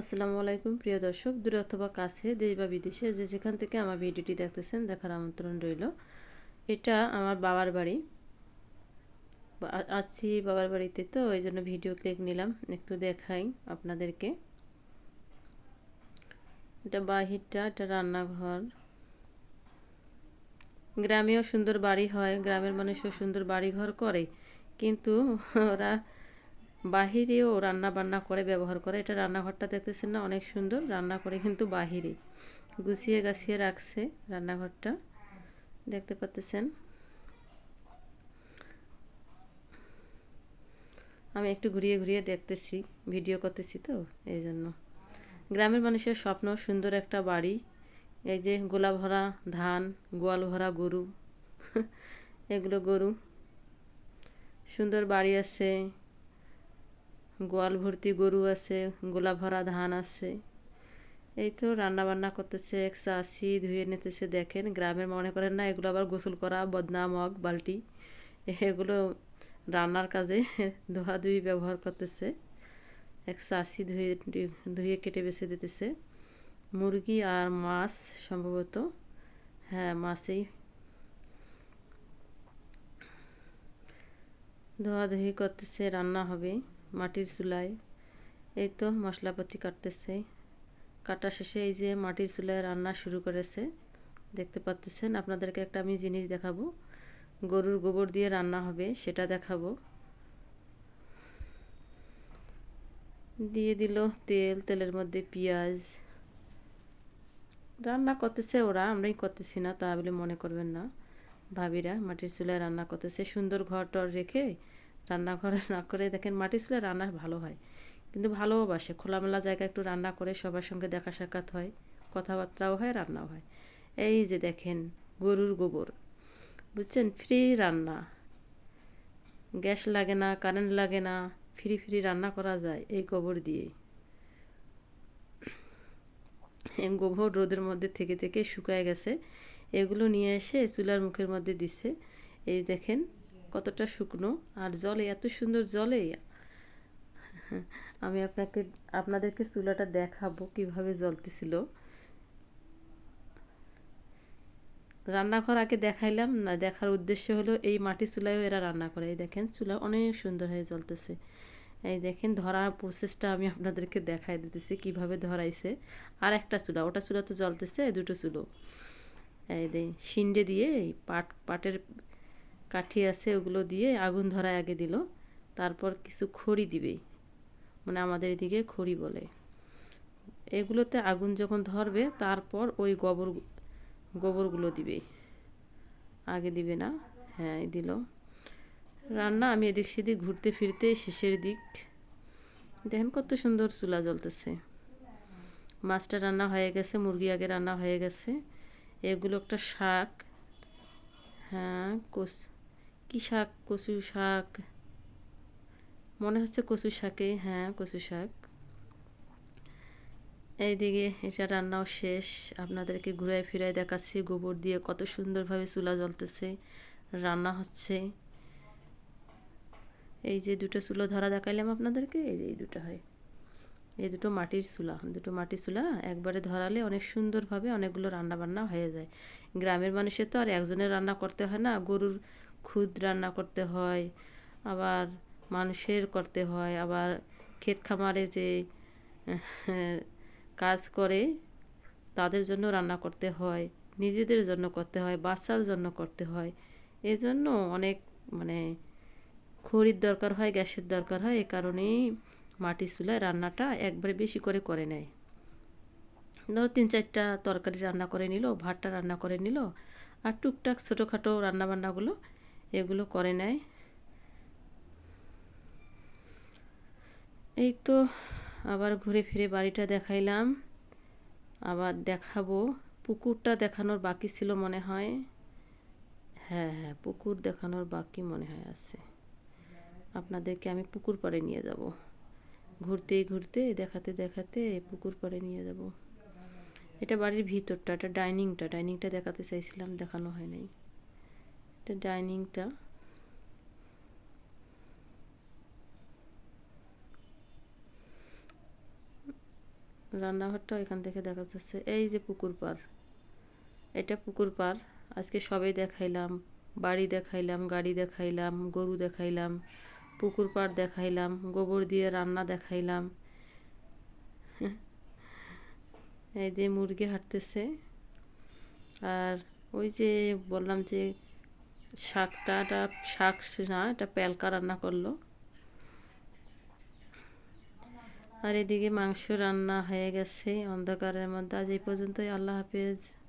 আসসালামু আলাইকুম, প্রিয় দর্শক। দূরে অথবা কাছে, দেশ বা বিদেশে যে যেখান থেকে আমার ভিডিওটি দেখতেছেন, দেখার আমন্ত্রণ রইল। এটা আমার বাবার বাড়ি। আছি বাবার বাড়িতে তো, ওই জন্য ভিডিও ক্লিক নিলাম। একটু দেখাই আপনাদেরকে। এটা বাহিরটা, এটা রান্নাঘর। গ্রামেও সুন্দর বাড়ি হয়, গ্রামের মানুষও সুন্দর বাড়ি ঘর করে। কিন্তু ওরা বাহিরেও রান্না বান্না করে, ব্যবহার করে। এটা রান্নাঘরটা দেখতেছেন না? অনেক সুন্দর। রান্না করে কিন্তু বাহিরে। গুছিয়ে গাছিয়ে রাখছে রান্নাঘরটা। দেখতে পাচ্তেছেন আমি একটু ঘুরিয়ে ঘুরিয়ে দেখতেছি, ভিডিও করতেছি তো এই জন্য গ্রামের মানুষের স্বপ্ন, সুন্দর একটা বাড়ি। এই যে গোলা ভরা ধান, গোয়াল ভরা গরু। এগুলো গরু। সুন্দর বাড়ি আছে। গোয়াল ভর্তি গরু আছে গোলা ভরা ধান আছে। এই তো রান্না বান্না করতেছে, এক চাষি ধুয়ে নিতেছে, দেখেন, গ্রামের মনে করেন না, এগুলো আবার গোসল করা বদনা মগ বালতি, এগুলো রান্নার কাজে ধোয়া ধুই ব্যবহার করতেছে। এক চাষি ধুয়ে ধুয়ে কেটে বেছে দিতেছে। মুরগি আর মাছ সম্ভবত। হ্যাঁ মাছেই। ধোয়াধুয়ি করতেছে, রান্না হবে। মাটির চুলায়। এই তো মশলাপাতি কাটতেছে। কাটা শেষে এই যে মাটির চুলায় রান্না শুরু করেছে। দেখতে পাচ্তেছেন, আপনাদেরকে একটা আমি জিনিস দেখাবো। গরুর গোবর দিয়ে রান্না হবে, সেটা দেখাবো। দিয়ে দিল তেল, তেলের মধ্যে পেঁয়াজ। রান্না করতেছে ওরা, আমরাই করতেছি না, তা বলে মনে করবেন না। ভাবিরা মাটির চুলায় রান্না করতেছে। সুন্দর ঘর টর রেখে রান্নাঘরে না করে দেখেন মাটির চুলায় রান্না ভালো হয়। কিন্তু ভালোবাসে খোলামেলা জায়গা একটু রান্না করে সবার সঙ্গে দেখা সাক্ষাৎ হয়, কথাবার্তাও হয়, রান্নাও হয়। এই যে দেখেন গরুর গোবর, বুঝছেন? ফ্রি রান্না। গ্যাস লাগে না, কারেন্ট লাগে না, ফ্রি ফ্রি রান্না করা যায় এই গোবর দিয়ে গোবর রোদের মধ্যে থেকে থেকে শুকায় গেছে। এগুলো নিয়ে এসে চুলার মুখের মধ্যে দিছে। এই দেখেন কতটা শুকনো আর জলে, এত সুন্দর জলে? আমি আপনাকে, আপনাদেরকে চুলাটা দেখাবো কীভাবে জ্বলতেছিল। রান্নাঘর আগে দেখাইলাম, না, দেখার উদ্দেশ্য হলো এই মাটির চুলায়ও এরা রান্না করে। এই দেখেন, চুলা অনেক সুন্দর হয়ে জ্বলতেছে। এই দেখেন, ধরার প্রসেসটা আমি আপনাদেরকে দেখাই দিতেছি কীভাবে ধরাইছে। আর একটা চুলা, ওটা চুলা তো জ্বলতেছে, দুটো চুলো। এই দে শিন্ডে দিয়ে পাট, পাটের কাঠি আছে, ওগুলো দিয়ে আগুন ধরায় আগে দিল। তারপর কিছু খড়ি দিবে মানে আমাদের এদিকে খড়ি বলে। এগুলোতে আগুন যখন ধরবে, তারপর ওই গোবর, গোবরগুলো দিবে। আগে দিবে না? হ্যাঁ দিল। রান্না আমি এদিক সেদিক ঘুরতে ফিরতে শেষের দিক। দেখেন কত সুন্দর চুলা জ্বলতেছে। মাছটা রান্না হয়ে গেছে, মুরগি আগে রান্না হয়ে গেছে। এগুলো একটা শাক। হ্যাঁ কস কী শাক? কচু শাক। মনে হচ্ছে কচু শাকে হ্যাঁ কচু শাক। এইদিকে এটা রান্নাও শেষ। আপনাদেরকে ঘুরায় ফিরায় দেখাচ্ছি, গোবর দিয়ে কত সুন্দরভাবে চুলা জ্বলতেছে। রান্না হচ্ছে। এই যে দুটো চুলো ধরা দেখাইলাম আপনাদেরকে, এই যে এই দুটো হয়। এই দুটো মাটির চুলা, দুটো মাটির চুলা, একবারে ধরালে অনেক সুন্দরভাবে অনেকগুলো রান্না বান্না হয়ে যায়। গ্রামের মানুষের তো আর একজনের রান্না করতে হয় না, গরুর খুদ রান্না করতে হয়, আবার মানুষের করতে হয়, আবার ক্ষেত খামারে যে কাজ করে, তাদের জন্য রান্না করতে হয়, নিজেদের জন্য করতে হয়, বাচ্চার জন্য করতে হয়। এজন্য অনেক মানে খড়ির দরকার হয়, গ্যাসের দরকার হয়, এ কারণেই মাটির চুলায় রান্নাটা একবারে বেশি করে করে নেয়। ধরো তিন চারটা তরকারি রান্না করে নিল, ভাতটা রান্না করে নিল, আর টুকটাক ছোটোখাটো রান্নাবান্নাগুলো এগুলো করে নেয়। এই তো আবার ঘুরে ফিরে বাড়িটা দেখাইলাম। আবার দেখাবো। পুকুরটা দেখানোর বাকি ছিল মনে হয়। হ্যাঁ হ্যাঁ পুকুর দেখানোর বাকি মনে হয় আছে। আপনাদেরকে আমি পুকুর পাড়ে নিয়ে যাব। ঘুরতে ঘুরতে, দেখাতে দেখাতে পুকুর পাড়ে নিয়ে যাব। এটা বাড়ির ভিতরটা, এটা ডাইনিংটা ডাইনিংটা দেখাতে চাইছিলাম, দেখানো হয় নাই। এটা ডাইনিংটা রান্নাঘরটা এখান থেকে দেখা যাচ্ছে। এই যে পুকুর পার এটা পুকুর পার আজকে সবাই দেখাইলাম। বাড়ি দেখাইলাম, গাড়ি দেখাইলাম, গরু দেখাইলাম, পুকুর পাড় দেখাইলাম, গোবর দিয়ে রান্না দেখাইলাম। এই যে মুরগি হাঁটতেছে। আর ওই যে বললাম যে শাকটা, এটা শাক না, এটা প্যালকা রান্না করল। আর এদিকে মাংস রান্না হয়ে গেছে, অন্ধকারের মধ্যে। আজ এই পর্যন্তই, আল্লাহ হাফেজ।